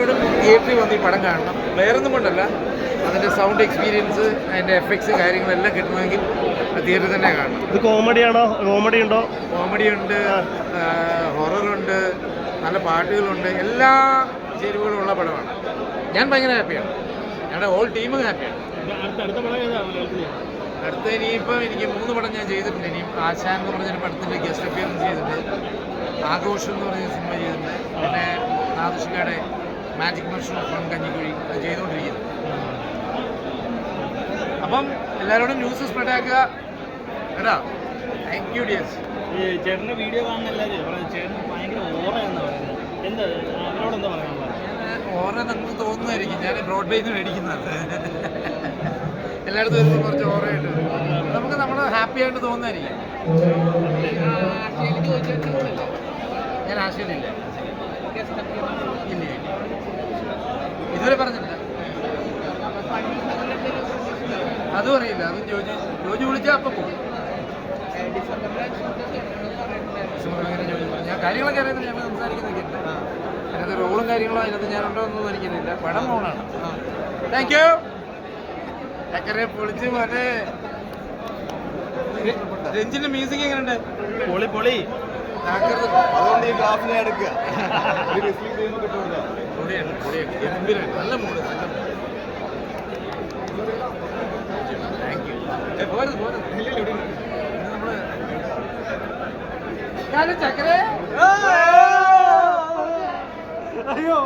തിയേറ്ററിൽ വന്ന് ഈ പടം കാണണം. വേറൊന്നും കൊണ്ടല്ല. അതിന്റെ സൗണ്ട് എക്സ്പീരിയൻസ് അതിന്റെ എഫക്ട്സ് കാര്യങ്ങളെല്ലാം കിട്ടണമെങ്കിൽ തിയേറ്ററിൽ തന്നെ കാണണം. ഇത് കോമഡിയാണോ? കോമഡി ഉണ്ടോ? കോമഡി ഉണ്ട് ഹൊററുണ്ട് നല്ല പാട്ടുകളുണ്ട്. എല്ലാ ചേരുവകളും ഉള്ള പടമാണ്. ഞാൻ ഭയങ്കര ഹാപ്പിയാണ് ഞങ്ങളുടെ ഓൾ ടീമും ഹാപ്പിയാണ് അടുത്ത ഇനിയിപ്പം എനിക്ക് മൂന്ന് പടം ഞാൻ ചെയ്തിട്ടുണ്ട്. ഇനിയും ആശാൻ എന്ന് പറഞ്ഞൊരു പടത്തിന്റെ ഗസ്റ്റ് അപ്പിയറൻസ് ചെയ്തിട്ടുണ്ട്. ആഘോഷം എന്ന് പറഞ്ഞ സിനിമ ചെയ്തിട്ടുണ്ട്. പിന്നെ നാദുഷികയുടെ മാജിക് മഷ്റൂം ഫ്രം കഞ്ഞിക്കുഴി അത് ചെയ്തുകൊണ്ടിരിക്കുന്നത് അപ്പം എല്ലാവരോടും ന്യൂസ് സ്പ്രെഡ് ആക്കുക. കേട്ടാ താങ്ക് യു ഡിയസ് ഈ ചേട്ടന്റെ വീഡിയോ കാണുന്ന എല്ലാവരും ചേട്ടൻ ഭയങ്കര ഓറയെന്ന് പറയുന്നത്. എന്താ അവരോട് എന്താ പറയാനുള്ളത് ഓറ നമുക്ക് തോന്നുമായിരിക്കും ഞാൻ ബ്രോഡ്വേയിൽ നിന്ന് മേടിക്കുന്നത് എല്ലായിടത്തും വരുമ്പോൾ കുറച്ച് ഓറയുണ്ട് നമുക്ക് നമ്മൾ ഹാപ്പി ആയിട്ട് തോന്നുന്നതായിരിക്കും. ഞാൻ ആശയമില്ല. ഇതുവരെ പറഞ്ഞില്ല അതും അറിയില്ല അതും ജോജി ജോജി വിളിച്ചാൽ അപ്പം പോകും. ഞാൻ കാര്യങ്ങളൊക്കെ അറിയുന്നില്ല. ഞങ്ങൾ സംസാരിക്കുന്നൊക്കെ ഉണ്ട് അതിനകത്ത് റോളും കാര്യങ്ങളും അതിനകത്ത് ഞാനുണ്ടോ എന്നൊന്നും എനിക്കറിയില്ല. പടം റോളാണ്. താങ്ക് യു ചക്കരെ പൊളിച്ച് മറ്റേ രഞ്ജിന്റെ മ്യൂസിക് എങ്ങനെയുണ്ട് പൊളി പൊളി. അതുകൊണ്ട് ഈ ക്ലാസ് ഞാൻ എടുക്കുക നല്ല മൂഡ് നല്ല പോരത് പോരത്. നമ്മൾ ചക്കരേ. അയ്യോ